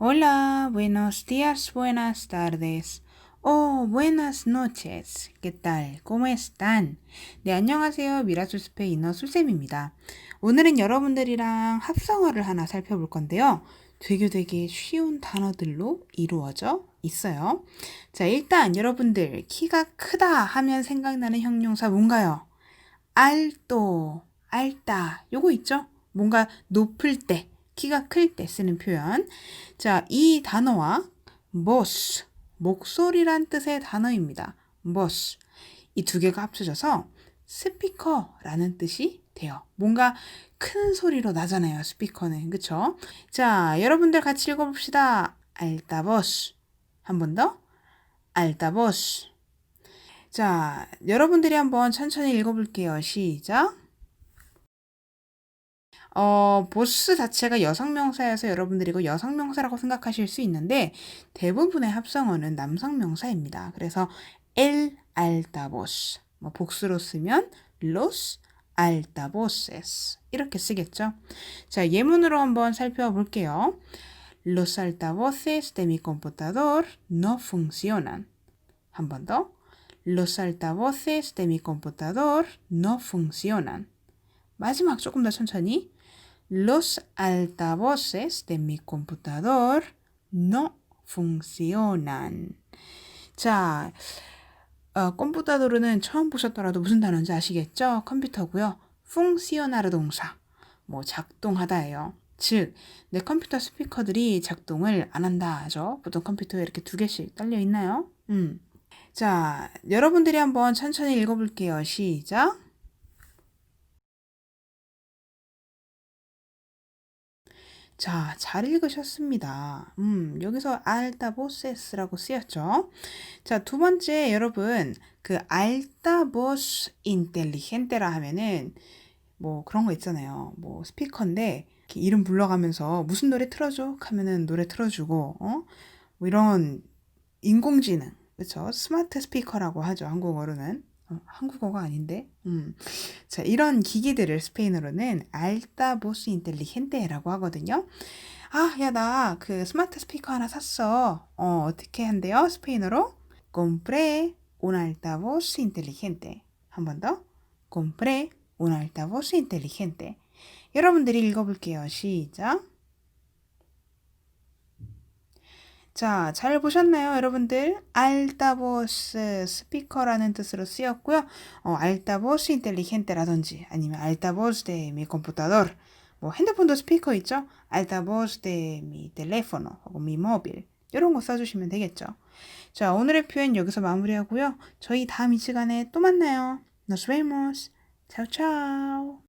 Hola, buenos días, buenas tardes. Oh, buenas noches. ¿Qué tal? ¿Cómo están? 네, 안녕하세요. 미라수 스페인어 술쌤입니다. 오늘은 여러분들이랑 합성어를 하나 살펴볼 건데요. 되게 되게 쉬운 단어들로 이루어져 있어요. 자, 일단 여러분들 키가 크다 하면 생각나는 형용사 뭔가요? alto, alta. 요거 있죠? 뭔가 높을 때, 키가 클 때 쓰는 표현. 자, 이 단어와 boss, 목소리란 뜻의 단어입니다. boss. 이 두 개가 합쳐져서 스피커라는 뜻이 돼요. 뭔가 큰 소리로 나잖아요. 스피커는. 그쵸? 자, 여러분들 같이 읽어봅시다. altavoz. 한번 더. altavoz. 자, 여러분들이 한번 천천히 읽어볼게요. 시작. 어, 보스 자체가 여성 명사여서 여러분들이 이거 여성 명사라고 생각하실 수 있는데 대부분의 합성어는 남성 명사입니다. 그래서 el altavoz. 뭐 복수로 쓰면 los altavoces. 이렇게 쓰겠죠. 자, 예문으로 한번 살펴볼게요. Los altavoces de mi computador no funcionan. 한 번 더. Los altavoces de mi computador no funcionan. 마지막 조금 더 천천히. Los altavoces de mi computador no funcionan. 자, 어, 컴퓨터도르는 처음 보셨더라도 무슨 단어인지 아시겠죠? 컴퓨터고요. funkcionar 동사. 뭐 작동하다예요. 즉, 내 컴퓨터 스피커들이 작동을 안 한다죠. 보통 컴퓨터에 이렇게 두 개씩 딸려 있나요? 음. 자, 여러분들이 한번 천천히 읽어볼게요. 시작. 자, 잘 읽으셨습니다. 음, 여기서 알타보세스라고 쓰였죠. 자, 두 번째 여러분, 그 알타보스 인텔리겐테라 하면은 뭐 그런 거 있잖아요. 뭐 스피커인데 이름 불러가면서 무슨 노래 틀어줘? 하면은 노래 틀어주고, 어? 뭐 이런 인공지능, 그렇죠? 스마트 스피커라고 하죠. 한국어로는. 어, 한국어가 아닌데. 음. 자, 이런 기기들을 스페인어로는 알타 보스 인텔리겐테라고 하거든요. 아, 야, 나 그 스마트 스피커 하나 샀어. 어, 어떻게 한대요? 스페인어로? compré un altavoz inteligente. 한 번 더. compré un altavoz inteligente. 여러분들이 읽어볼게요. 시작. 자, 잘 보셨나요, 여러분들? 알타보스 스피커라는 뜻으로 쓰였고요. 어, 알타보스 인텔리겐테라든지 아니면 알타보스 mi computador. 뭐 핸드폰도 스피커 있죠? 알타보스 de mi teléfono 혹은 mi móvil. 이런 거 써주시면 되겠죠. 자, 오늘의 표현 여기서 마무리하고요. 저희 다음 이 시간에 또 만나요. Nos vemos. Chao, chao.